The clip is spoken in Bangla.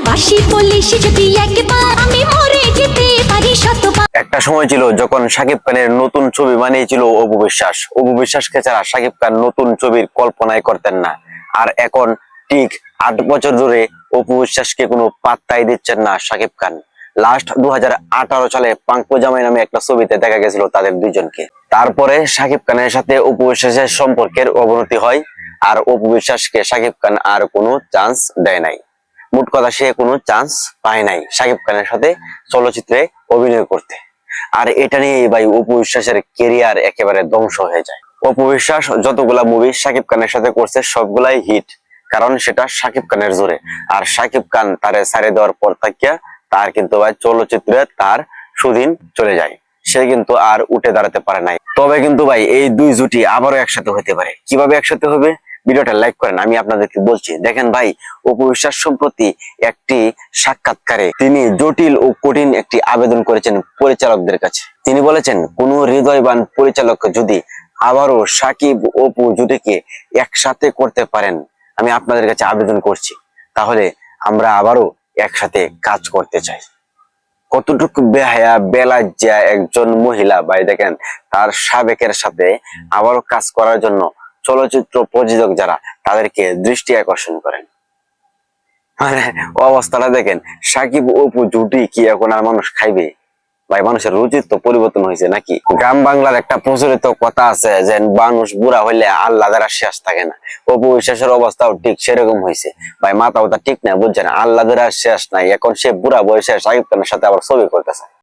ভালোবাসি পুলিশ যদি একবার আমি মরে যেতে পারি শতবার। একটা সময় ছিল যখন সাকিব খানের নতুন ছবি মানেই ছিল অপু বিশ্বাস। অপু বিশ্বাসকে ছাড়া সাকিব খান নতুন ছবির কল্পনাই করতেন না। আর এখন ঠিক আট বছর ধরে অপু বিশ্বাসকে কোনো পাত্তাই দিচ্ছেন না সাকিব খান। লাস্ট দু সালে পাঙ্কু জামাই নামে একটা ছবিতে দেখা গেছিল তাদের দুইজনকে তারপরে সাকিব খানের সাথে অপু বিশ্বাসের সম্পর্কের অবনতি হয়, আর অপু বিশ্বাসকে সাকিব খান আর কোনো চান্স দেয় নাই। মোট কথা সে কোনো চান্স পায় নাই সাকিব খানের সাথে চলচ্চিত্রে অভিনয় করতে। আর এটা নিয়ে ভাই অপু বিশ্বাসের কেরিয়ার একেবারে ধ্বংস হয়ে যায়। অপু বিশ্বাস যতগুলা মুভি সাকিব খানের সাথে করছে, সবগুলাই হিট কারণ সেটা সাকিব খানের জোরে। আর সাকিব খান তারে সারে দেওয়ার পর থাকিয়া তার কিন্তু ভাই চলচ্চিত্রে তার সুদিন চলে যায়। সে কিন্তু আর উঠে দাঁড়াতে পারে নাই। তবে কিন্তু ভাই এই দুই জুটি আবারও একসাথে হতে পারে। কীভাবে একসাথে হবে? ভিডিওটা লাইক করেন, আমি আপনাদেরকে বলছি, দেখেন ভাই, অপু বিশ্বাস সম্প্রতি একটি সাক্ষাৎকারে তিনি জটিল ও কঠিন একটি আবেদন করেছেন পরিচালকদের কাছে। তিনি বলেছেন, কোন হৃদয়বান পরিচালক যদি আবারও সাকিব অপু জুটিকে একসাথে করতে পারেন, আমি আপনাদের কাছে আবেদন করছি, তাহলে আমরা আবারও একসাথে কাজ করতে চাই। কতটুকু বেহায়া, বেলাজ্জা একজন মহিলা, ভাই দেখেন, তার সাবেকের সাথে আবারও কাজ করার জন্য চলচ্চিত্র প্রযোজক যারা, তাদেরকে দৃষ্টি আকর্ষণ করেন। মানে অবস্থাটা দেখেন, সাকিব অপু জুটি কি এখন আর মানুষ খাইবে? ভাই, মানুষের রুচির তো পরিবর্তন হয়েছে নাকি? গ্রাম বাংলার একটা প্রচলিত কথা আছে যে, মানুষ বুড়া হইলে আল্লাহ দ্বারা শেষ থাকে না। অপু বিশ্বাসের অবস্থাও ঠিক সেরকম হয়েছে। ভাই মাথা ওটা ঠিক না বুঝছেন? আল্লাহ দ্বারা শেষ নাই। এখন সে বুড়া বয়সে সাকিব খানের সাথে আবার ছবি করতেছে।